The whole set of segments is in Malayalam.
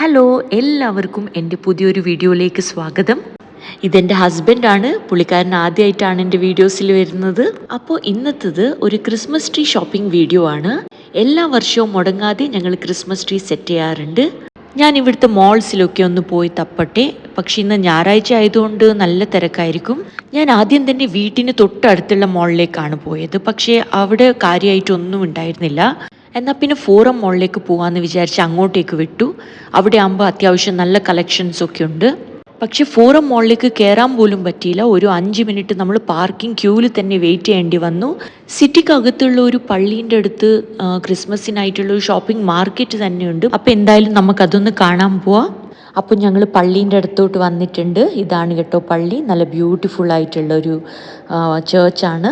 ഹലോ എല്ലാവർക്കും എന്റെ പുതിയൊരു വീഡിയോയിലേക്ക് സ്വാഗതം. ഇതെന്റെ ഹസ്ബൻഡാണ്. പുള്ളിക്കാരൻ ആദ്യമായിട്ടാണ് എന്റെ വീഡിയോസിൽ വരുന്നത്. അപ്പോൾ ഇന്നത്തേത് ഒരു ക്രിസ്മസ് ട്രീ ഷോപ്പിംഗ് വീഡിയോ ആണ്. എല്ലാ വർഷവും മുടങ്ങാതെ ഞങ്ങൾ ക്രിസ്മസ് ട്രീ സെറ്റ് ചെയ്യാറുണ്ട്. ഞാൻ ഇവിടുത്തെ മോൾസിലൊക്കെ ഒന്ന് പോയി തപ്പട്ടെ. പക്ഷെ ഇന്ന് ഞായറാഴ്ച ആയതുകൊണ്ട് നല്ല തിരക്കായിരിക്കും. ഞാൻ ആദ്യം തന്നെ വീട്ടിന് തൊട്ടടുത്തുള്ള മോളിലേക്കാണ് പോയത്. പക്ഷേ അവിടെ കാര്യമായിട്ടൊന്നും ഉണ്ടായിരുന്നില്ല. എന്നാൽ പിന്നെ ഫോറം മോളിലേക്ക് പോകാമെന്ന് വിചാരിച്ച് അങ്ങോട്ടേക്ക് വിട്ടു. അവിടെ ആകുമ്പോൾ അത്യാവശ്യം നല്ല കളക്ഷൻസ് ഒക്കെ ഉണ്ട്. പക്ഷെ ഫോറം മോളിലേക്ക് കയറാൻ പോലും പറ്റിയില്ല. ഒരു അഞ്ച് മിനിറ്റ് നമ്മൾ പാർക്കിംഗ് ക്യൂവിൽ തന്നെ വെയിറ്റ് ചെയ്യേണ്ടി വന്നു. സിറ്റിക്കകത്തുള്ള ഒരു പള്ളീന്റെ അടുത്ത് ക്രിസ്മസിനായിട്ടുള്ള ഒരു ഷോപ്പിംഗ് മാർക്കറ്റ് തന്നെയുണ്ട്. അപ്പോൾ എന്തായാലും നമുക്കതൊന്ന് കാണാൻ പോവാം. അപ്പോൾ ഞങ്ങൾ പള്ളീന്റെ അടുത്തോട്ട് വന്നിട്ടുണ്ട്. ഇതാണ് കേട്ടോ പള്ളി. നല്ല ബ്യൂട്ടിഫുൾ ആയിട്ടുള്ള ഒരു ചേർച്ചാണ്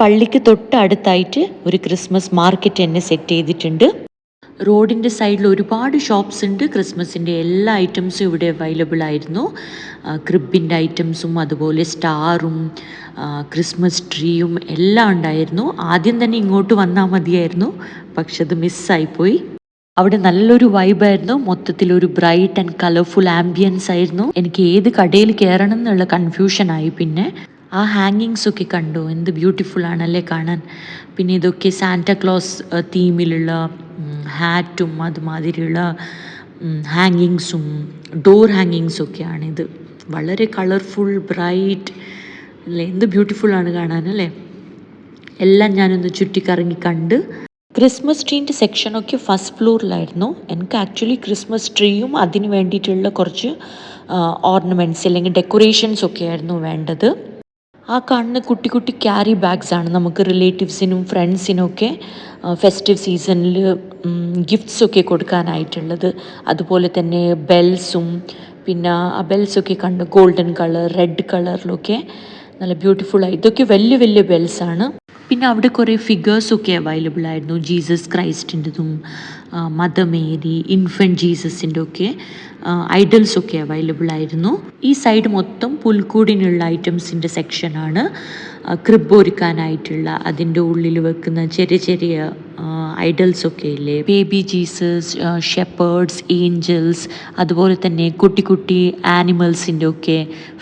പള്ളിക്ക് തൊട്ടടുത്തായിട്ട് ഒരു ക്രിസ്മസ് മാർക്കറ്റ് തന്നെ സെറ്റ് ചെയ്തിട്ടുണ്ട്. റോഡിന്റെ സൈഡിൽ ഒരുപാട് ഷോപ്സ് ഉണ്ട്. ക്രിസ്മസിന്റെ എല്ലാ ഐറ്റംസും ഇവിടെ അവൈലബിൾ ആയിരുന്നു. ക്രിബിന്റെ ഐറ്റംസും അതുപോലെ സ്റ്റാറും ക്രിസ്മസ് ട്രീയും എല്ലാം ഉണ്ടായിരുന്നു. ആദ്യം തന്നെ ഇങ്ങോട്ട് വന്നാൽ മതിയായിരുന്നു പക്ഷെ അത് മിസ്സായിപ്പോയി അവിടെ നല്ലൊരു വൈബായിരുന്നു മൊത്തത്തിൽ ഒരു ബ്രൈറ്റ് ആൻഡ് കളർഫുൾ ആംബിയൻസ് ആയിരുന്നു. എനിക്ക് ഏത് കടയിൽ കയറണം എന്നുള്ള കൺഫ്യൂഷൻ ആയി പിന്നെ. ആ ഹാങ്ങിങ്സ് ഒക്കെ കണ്ടു. എന്ത് ബ്യൂട്ടിഫുൾ ആണല്ലേ കാണാൻ. പിന്നെ ഇതൊക്കെ സാന്റക്ലോസ് തീമിലുള്ള ഹാറ്റും അതുമാതിരിയുള്ള ഹാങ്ങിങ്സും ഡോർ ഹാങ്ങിങ്സും ഒക്കെയാണിത് വളരെ കളർഫുൾ ബ്രൈറ്റ് അല്ലേ? എന്ത് ബ്യൂട്ടിഫുൾ ആണ് കാണാൻ അല്ലേ? എല്ലാം ഞാനൊന്ന് ചുറ്റിക്കറങ്ങി കണ്ട്. ക്രിസ്മസ് ട്രീന്റെ സെക്ഷനൊക്കെ ഫസ്റ്റ് ഫ്ലോറിലായിരുന്നു എനിക്ക് ആക്ച്വലി ക്രിസ്മസ് ട്രീയും അതിന് വേണ്ടിയിട്ടുള്ള കുറച്ച് ഓർണമെന്റ്സ് അല്ലെങ്കിൽ ഡെക്കറേഷൻസ് ഒക്കെ ആയിരുന്നു വേണ്ടത്. ആ കാണുന്ന കുട്ടി കുട്ടി ക്യാരി ആണ്. നമുക്ക് റിലേറ്റീവ്സിനും ഫ്രണ്ട്സിനും ഒക്കെ ഫെസ്റ്റീവ് സീസണിൽ ഗിഫ്റ്റ്സ് ഒക്കെ കൊടുക്കാനായിട്ടുള്ളത്. അതുപോലെ തന്നെ ബെൽസും പിന്നെ ആ ബെൽസൊക്കെ കണ്ട് ഗോൾഡൻ കളർ റെഡ് കളറിലൊക്കെ നല്ല ബ്യൂട്ടിഫുൾ ആയി ഇതൊക്കെ വലിയ വലിയ ബെൽസ് ആണ്. പിന്നെ അവിടെ കുറേ ഫിഗേഴ്സൊക്കെ അവൈലബിൾ ആയിരുന്നു. ജീസസ് ക്രൈസ്റ്റിന്റെതും മദർ മേരി ഇൻഫന്റ് ജീസസിന്റെ ഒക്കെ ഐഡൽസ് ഒക്കെ അവൈലബിൾ ആയിരുന്നു. ഈ സൈഡ് മൊത്തം പുൽക്കൂടിനുള്ള ഐറ്റംസിന്റെ സെക്ഷനാണ് ക്രിബ് ഒരുക്കാനായിട്ടുള്ള അതിന്റെ ഉള്ളിൽ വെക്കുന്ന ചെറിയ ചെറിയ ഐഡൽസ് ഒക്കെ ഇല്ലേ? ബേബി ജീസസ് ഷെപ്പേർഡ്സ് ഏഞ്ചൽസ് അതുപോലെ തന്നെ കുട്ടി കുട്ടി ആനിമൽസിന്റെ ഒക്കെ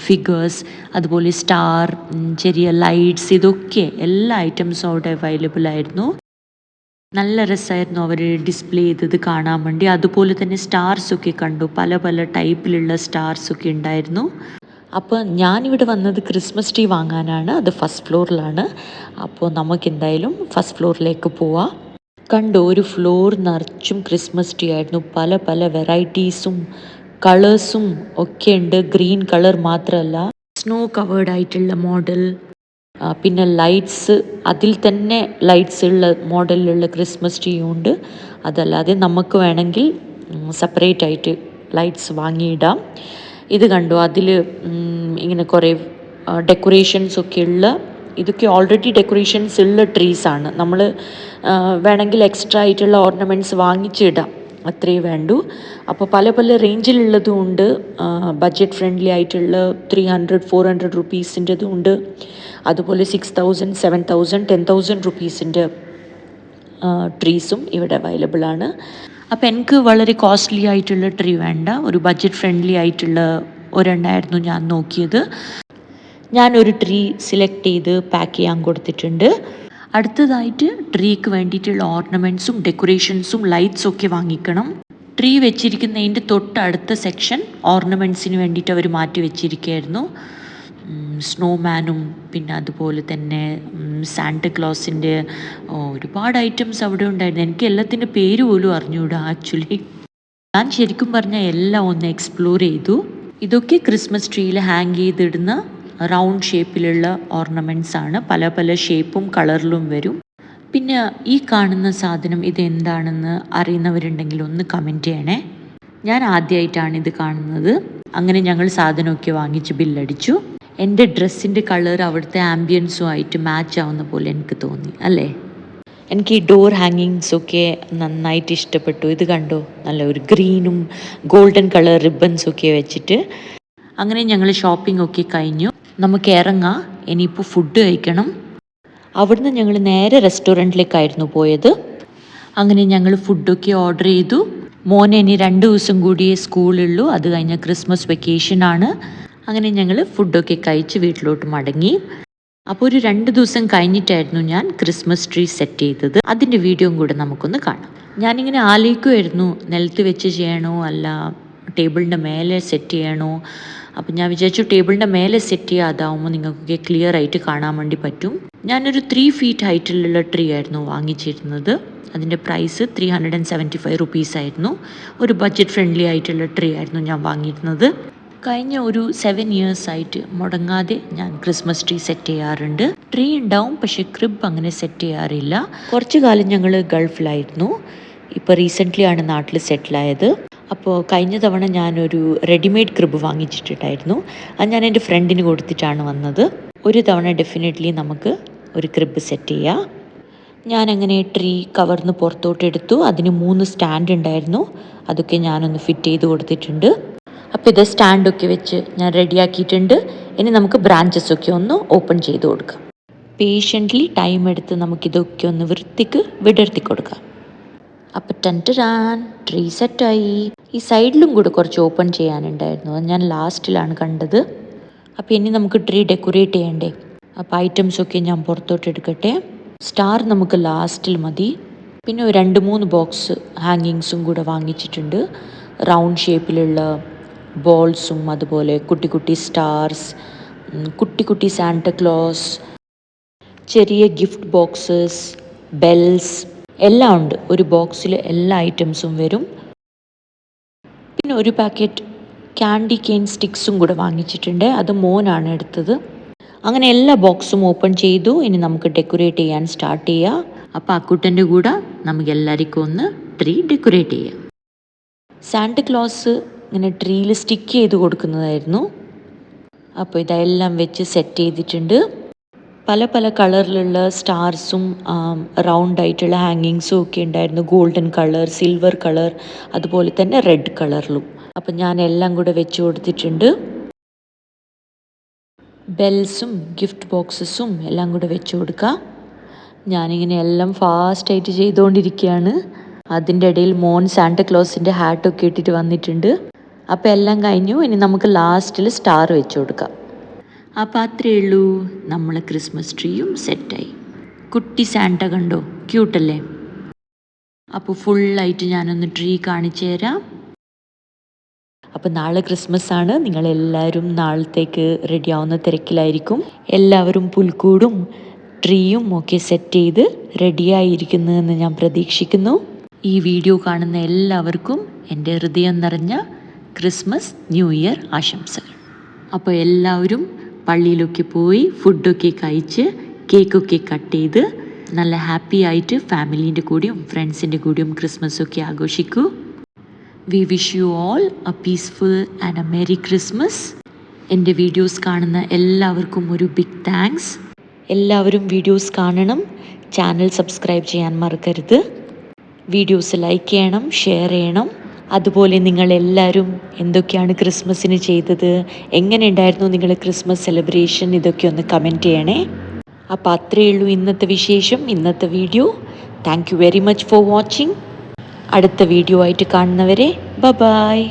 ഫിഗേഴ്സ് അതുപോലെ സ്റ്റാർ ചെറിയ ലൈറ്റ്സ് ഇതൊക്കെ എല്ലാ ഐറ്റംസും അവിടെ അവൈലബിൾ ആയിരുന്നു. നല്ല രസമായിരുന്നു അവർ ഡിസ്പ്ലേ ചെയ്തത് കാണാൻ വേണ്ടി. അതുപോലെ തന്നെ സ്റ്റാർസ് ഒക്കെ കണ്ടു. പല പല ടൈപ്പിലുള്ള സ്റ്റാർസ് ഒക്കെ ഉണ്ടായിരുന്നു. അപ്പോൾ ഞാനിവിടെ വന്നത് ക്രിസ്മസ് ട്രീ വാങ്ങാനാണ്. അത് ഫസ്റ്റ് ഫ്ലോറിലാണ് അപ്പോൾ നമുക്ക് എന്തായാലും ഫസ്റ്റ് ഫ്ലോറിലേക്ക് പോവാം. കണ്ടു ഒരു ഫ്ലോർ നിറച്ചും ക്രിസ്മസ് ട്രീ ആയിരുന്നു. പല പല വെറൈറ്റീസും കളേഴ്സും ഒക്കെ ഉണ്ട്. ഗ്രീൻ കളർ മാത്രമല്ല. സ്നോ കവേർഡ് ആയിട്ടുള്ള മോഡൽ പിന്നെ ലൈറ്റ്സ് അതിൽ തന്നെ ലൈറ്റ്സ് ഉള്ള മോഡലിലുള്ള ക്രിസ്മസ് ട്രീയും ഉണ്ട്. അതല്ലാതെ നമുക്ക് വേണമെങ്കിൽ സെപ്പറേറ്റ് ആയിട്ട് ലൈറ്റ്സ് വാങ്ങിയിടാം. ഇത് കണ്ടു അതിൽ ഇങ്ങനെ കുറേ ഡെക്കറേഷൻസ് ഒക്കെ ഉള്ള ഇതൊക്കെ ഓൾറെഡി ഡെക്കറേഷൻസ് ഉള്ള ട്രീസ് ആണ്. നമ്മൾ വേണമെങ്കിൽ എക്സ്ട്രാ ആയിട്ടുള്ള ഓർണമെന്റ്സ് വാങ്ങിച്ചിടാം. അത്രേ വേണ്ടൂ. അപ്പോൾ പല പല റേഞ്ചിലുള്ളതും ഉണ്ട്. ബഡ്ജറ്റ് ഫ്രണ്ട്ലി ആയിട്ടുള്ള ത്രീ ഹൺഡ്രഡ് ഫോർ ഹൺഡ്രഡ് റുപ്പീസിന്റെതും ഉണ്ട്. അതുപോലെ six thousand seven thousand ten thousand റുപ്പീസിന്റെ ട്രീസും ഇവിടെ അവൈലബിൾ ആണ്. അപ്പോൾ എനിക്ക് വളരെ കോസ്റ്റ്ലി ആയിട്ടുള്ള ട്രീ വേണ്ട. ഒരു ബഡ്ജറ്റ് ഫ്രണ്ട്ലി ആയിട്ടുള്ള ഒരെണ്ണമായിരുന്നു ഞാൻ നോക്കിയത്. ഞാനൊരു ട്രീ സെലക്ട് ചെയ്ത് പാക്ക് ചെയ്യാൻ കൊടുത്തിട്ടുണ്ട്. അടുത്തതായിട്ട് ട്രീക്ക് വേണ്ടിയിട്ടുള്ള ഓർണമെന്റ്സും ഡെക്കറേഷൻസും ലൈറ്റ്സും ഒക്കെ വാങ്ങിക്കണം. ട്രീ വെച്ചിരിക്കുന്നതിന്റെ തൊട്ടടുത്ത സെക്ഷൻ ഓർണമെന്റ്സിന് വേണ്ടിയിട്ട് അവർ മാറ്റി വെച്ചിരിക്കുകയായിരുന്നു. സ്നോമാനും പിന്നെ അതുപോലെ തന്നെ സാന്റക്ലോസിന്റെ ഒരുപാട് ഐറ്റംസ് അവിടെ ഉണ്ടായിരുന്നു. എനിക്ക് എല്ലാത്തിന്റെ പേര് പോലും അറിഞ്ഞുകൂടാ ആക്ച്വലി ഞാൻ ശരിക്കും പറഞ്ഞാൽ എല്ലാം ഒന്ന് എക്സ്പ്ലോർ ചെയ്തു. ഇതൊക്കെ ക്രിസ്മസ് ട്രീയിൽ ഹാങ് ചെയ്തിടുന്ന റൗണ്ട് ഷേപ്പിലുള്ള ഓർണമെന്റ്സ് ആണ്. പല പല ഷേപ്പും കളറിലും വരും. പിന്നെ ഈ കാണുന്ന സാധനം ഇത് എന്താണെന്ന് അറിയുന്നവരുണ്ടെങ്കിൽ ഒന്ന് കമന്റ് ചെയ്യണേ. ഞാൻ ആദ്യമായിട്ടാണ് ഇത് കാണുന്നത്. അങ്ങനെ ഞങ്ങൾ സാധനമൊക്കെ വാങ്ങിച്ച് ബില്ലടിച്ചു. എന്റെ ഡ്രസ്സിന്റെ കളർ അവിടുത്തെ ആംബിയൻസുമായിട്ട് മാച്ച് ആവുന്ന പോലെ എനിക്ക് തോന്നി അല്ലേ? എനിക്ക് ഈ ഡോർ ഹാങ്ങിങ്സൊക്കെ നന്നായിട്ട് ഇഷ്ടപ്പെട്ടു. ഇത് കണ്ടോ? നല്ല ഒരു ഗ്രീനും ഗോൾഡൻ കളർ റിബൺസൊക്കെ വെച്ചിട്ട്. അങ്ങനെ ഞങ്ങൾ ഷോപ്പിംഗ് ഒക്കെ കഴിഞ്ഞു. നമുക്ക് ഇറങ്ങാം. ഇനിയിപ്പോൾ ഫുഡ് കഴിക്കണം. അവിടുന്ന് ഞങ്ങൾ നേരെ റെസ്റ്റോറന്റിലേക്കായിരുന്നു പോയത്. അങ്ങനെ ഞങ്ങൾ ഫുഡൊക്കെ ഓർഡർ ചെയ്തു. മോനെ ഇനി രണ്ട് ദിവസം കൂടിയേ സ്കൂളുള്ളൂ അത് കഴിഞ്ഞ ക്രിസ്മസ് വെക്കേഷനാണ് അങ്ങനെ ഞങ്ങൾ ഫുഡൊക്കെ കഴിച്ച് വീട്ടിലോട്ട് മടങ്ങി. അപ്പോൾ ഒരു രണ്ട് ദിവസം കഴിഞ്ഞിട്ടായിരുന്നു ഞാൻ ക്രിസ്മസ് ട്രീ സെറ്റ് ചെയ്തത്. അതിന്റെ വീഡിയോയും കൂടെ നമുക്കൊന്ന് കാണാം. ഞാനിങ്ങനെ ആലോചിക്കുമായിരുന്നു നിലത്ത് വെച്ച് ചെയ്യണോ അല്ല ടേബിളിന്റെ മേലെ സെറ്റ് ചെയ്യണോ? അപ്പം ഞാൻ വിചാരിച്ചു ടേബിളിന്റെ മേലെ സെറ്റ് ചെയ്യുക അതാവുമ്പോൾ നിങ്ങൾക്കൊക്കെ ക്ലിയർ ആയിട്ട് കാണാൻ വേണ്ടി പറ്റും. ഞാനൊരു ത്രീ ഫീറ്റ് ഹൈറ്റിലുള്ള ട്രീ ആയിരുന്നു വാങ്ങിച്ചിരുന്നത്. അതിന്റെ price three hundred and seventy five rupees ആയിരുന്നു. ഒരു ബഡ്ജറ്റ് ഫ്രണ്ട്ലി ആയിട്ടുള്ള ട്രീ ആയിരുന്നു ഞാൻ വാങ്ങിയിരുന്നത്. കഴിഞ്ഞ ഒരു സെവൻ ഇയേഴ്സ് ആയിട്ട് മുടങ്ങാതെ ഞാൻ ക്രിസ്മസ് ട്രീ സെറ്റ് ചെയ്യാറുണ്ട്. ട്രീ ഉണ്ടാവും പക്ഷേ ക്രിബ് അങ്ങനെ സെറ്റ് ചെയ്യാറില്ല. കുറച്ചു കാലം ഞങ്ങൾ ഗൾഫിലായിരുന്നു. ഇപ്പോൾ റീസെന്റ്ലി ആണ് നാട്ടിൽ സെറ്റിലായത് അപ്പോൾ കഴിഞ്ഞ തവണ ഞാനൊരു റെഡിമെയ്ഡ് ക്രിബ് വാങ്ങിച്ചിട്ടുണ്ടായിരുന്നു അത് ഞാൻ എന്റെ ഫ്രണ്ടിന് കൊടുത്തിട്ടാണ് വന്നത്. ഒരു തവണ ഡെഫിനറ്റ്ലി നമുക്ക് ഒരു ക്രിബ് സെറ്റ് ചെയ്യാം. ഞാനങ്ങനെ ട്രീ കവർന്ന് പുറത്തോട്ട് എടുത്തു അതിന് മൂന്ന് സ്റ്റാൻഡ് ഉണ്ടായിരുന്നു. അതൊക്കെ ഞാനൊന്ന് ഫിറ്റ് ചെയ്ത് കൊടുത്തിട്ടുണ്ട്. അപ്പോൾ ഇത് സ്റ്റാൻഡൊക്കെ വെച്ച് ഞാൻ റെഡിയാക്കിയിട്ടുണ്ട്. ഇനി നമുക്ക് ബ്രാഞ്ചസ് ഒക്കെ ഒന്ന് ഓപ്പൺ ചെയ്ത് കൊടുക്കാം. പേഷ്യന്റ്ലി ടൈം എടുത്ത് നമുക്കിതൊക്കെ ഒന്ന് വൃത്തിക്ക് വിടർത്തി കൊടുക്കാം. അപ്പം ടെന്ററാൻ ട്രീ സെറ്റായി. ഈ സൈഡിലും കൂടെ കുറച്ച് ഓപ്പൺ ചെയ്യാനുണ്ടായിരുന്നു. അത് ഞാൻ ലാസ്റ്റിലാണ് കണ്ടത്. അപ്പോൾ ഇനി നമുക്ക് ട്രീ ഡെക്കറേറ്റ് ചെയ്യണ്ടേ? അപ്പോൾ ഐറ്റംസൊക്കെ ഞാൻ പുറത്തോട്ട് എടുക്കട്ടെ. സ്റ്റാർ നമുക്ക് ലാസ്റ്റിൽ മതി. പിന്നെ രണ്ട് മൂന്ന് ബോക്സ് ഹാങ്ങിങ്സും കൂടെ വാങ്ങിച്ചിട്ടുണ്ട്. റൗണ്ട് ഷേപ്പിലുള്ള ബോൾസും അതുപോലെ കുട്ടി കുട്ടി സ്റ്റാർസ് കുട്ടി കുട്ടി സാന്റക്ലോസ് ചെറിയ ഗിഫ്റ്റ് ബോക്സസ് ബെൽസ് എല്ലാം ഉണ്ട്. ഒരു ബോക്സിൽ എല്ലാ ഐറ്റംസും വരും. പിന്നെ ഒരു പാക്കറ്റ് ക്യാൻഡി കെയിൻ സ്റ്റിക്സും കൂടെ വാങ്ങിച്ചിട്ടുണ്ട്. അത് മോനാണ് എടുത്തത്. അങ്ങനെ എല്ലാ ബോക്സും ഓപ്പൺ ചെയ്തു. ഇനി നമുക്ക് ഡെക്കറേറ്റ് ചെയ്യാൻ സ്റ്റാർട്ട് ചെയ്യാം. അപ്പോൾ അക്കുട്ടന്റെ കൂടെ നമുക്ക് എല്ലാവർക്കും ഒന്ന് ട്രീ ഡെക്കറേറ്റ് ചെയ്യാം. സാൻഡ് ക്ലോസ് ഇങ്ങനെ ട്രീയിൽ സ്റ്റിക്ക് ചെയ്ത് കൊടുക്കുന്നതായിരുന്നു. അപ്പോൾ ഇതെല്ലാം വെച്ച് സെറ്റ് ചെയ്തിട്ടുണ്ട്. പല പല കളറിലുള്ള സ്റ്റാർസും റൗണ്ട് ആയിട്ടുള്ള ഹാങ്ങിങ്സും ഒക്കെ ഉണ്ടായിരുന്നു. ഗോൾഡൻ കളർ സിൽവർ കളർ അതുപോലെ തന്നെ റെഡ് കളറിലും അപ്പം ഞാൻ എല്ലാം കൂടെ വെച്ച് കൊടുത്തിട്ടുണ്ട്. ബെൽസും ഗിഫ്റ്റ് ബോക്സസും എല്ലാം കൂടെ വെച്ച് കൊടുക്കാം. ഞാനിങ്ങനെ എല്ലാം ഫാസ്റ്റായിട്ട് ചെയ്തുകൊണ്ടിരിക്കുകയാണ് അതിന്റെ ഇടയിൽ മോൻ സാന്റക്ലോസിന്റെ ഹാറ്റൊക്കെ ഇട്ടിട്ട് വന്നിട്ടുണ്ട്. അപ്പോൾ എല്ലാം കഴിഞ്ഞു. ഇനി നമുക്ക് ലാസ്റ്റിൽ സ്റ്റാർ വെച്ച് കൊടുക്കാം. അപ്പോൾ അത്രയേ ഉള്ളൂ. നമ്മൾ ക്രിസ്മസ് ട്രീയും സെറ്റായി കുട്ടി സാന്റ കണ്ടോ? ക്യൂട്ടല്ലേ അപ്പോൾ ഫുള്ളായിട്ട് ഞാനൊന്ന് ട്രീ കാണിച്ചു തരാം. അപ്പോൾ നാളെ ക്രിസ്മസ് ആണ്. നിങ്ങളെല്ലാവരും നാളത്തേക്ക് റെഡി ആവുന്ന തിരക്കിലായിരിക്കും. എല്ലാവരും പുൽക്കൂടും ട്രീയും ഒക്കെ സെറ്റ് ചെയ്ത് റെഡിയായിരിക്കുന്നതെന്ന് ഞാൻ പ്രതീക്ഷിക്കുന്നു. ഈ വീഡിയോ കാണുന്ന എല്ലാവർക്കും എന്റെ ഹൃദയം നിറഞ്ഞ ക്രിസ്മസ് ന്യൂ ഇയർ ആശംസകൾ. അപ്പോൾ എല്ലാവരും പള്ളിയിലൊക്കെ പോയി ഫുഡൊക്കെ കഴിച്ച് കേക്കൊക്കെ കട്ട് ചെയ്ത് നല്ല ഹാപ്പി ആയിട്ട് ഫാമിലീന്റെ കൂടെയും ഫ്രണ്ട്സിന്റെ കൂടെയും ക്രിസ്മസ് ഒക്കെ ആഘോഷിക്കൂ. We wish you all a peaceful and a merry Christmas എന്റെ വീഡിയോസ് കാണുന്ന എല്ലാവർക്കും ഒരു ബിഗ് താങ്ക്സ് എല്ലാവരും വീഡിയോസ് കാണണം. ചാനൽ സബ്സ്ക്രൈബ് ചെയ്യാൻ മറക്കരുത്. വീഡിയോസ് ലൈക്ക് ചെയ്യണം ഷെയർ ചെയ്യണം. അതുപോലെ നിങ്ങളെല്ലാവരും എന്തൊക്കെയാണ് ക്രിസ്മസിന് ചെയ്തത്? എങ്ങനെ ഉണ്ടായിരുന്നു നിങ്ങളുടെ ക്രിസ്മസ് സെലിബ്രേഷൻ ഇതൊക്കെ ഒന്ന് കമന്റ് ചെയ്യണേ. അപ്പോൾ അത്രയേ ഉള്ളൂ ഇന്നത്തെ വിശേഷം. ഇന്നത്തെ video thank you very much for watching അടുത്ത വീഡിയോ ആയിട്ട് കാണുന്നവരെ ബ ബായ്